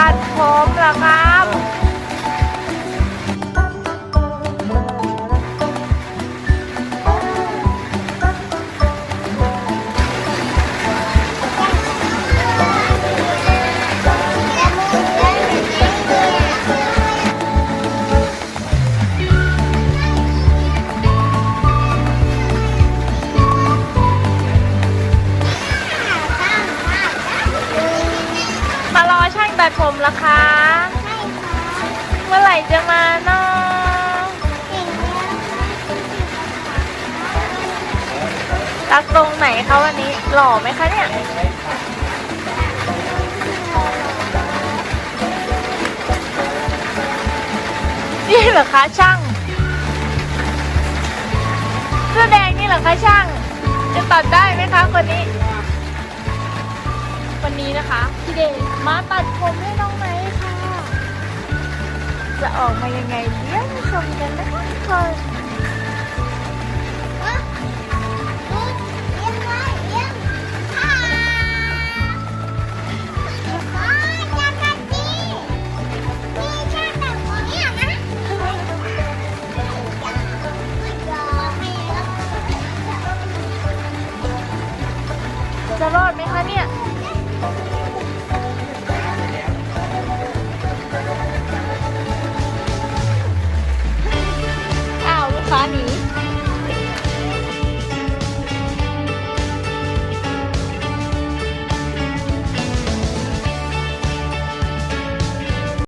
ตัดผมเหรอครับ ตัดผมเหรอคะ เมื่อไหร่จะมาเนาะตักตรงไหนคะวันนี้ หล่อไหมคะเนี่ย นี่เหรอคะช่างเสื้อแดงนี่เหรอคะช่าง จะตัดได้ไหมคะคนนี้ นี้นะคะพี่เดชมาตัดผมให้น้องไนท์ค่ะ จะออกมายังไงเดี๋ยวชมกันนะคะทุกคนจะรอดไหมคะเนี่ย Thank you.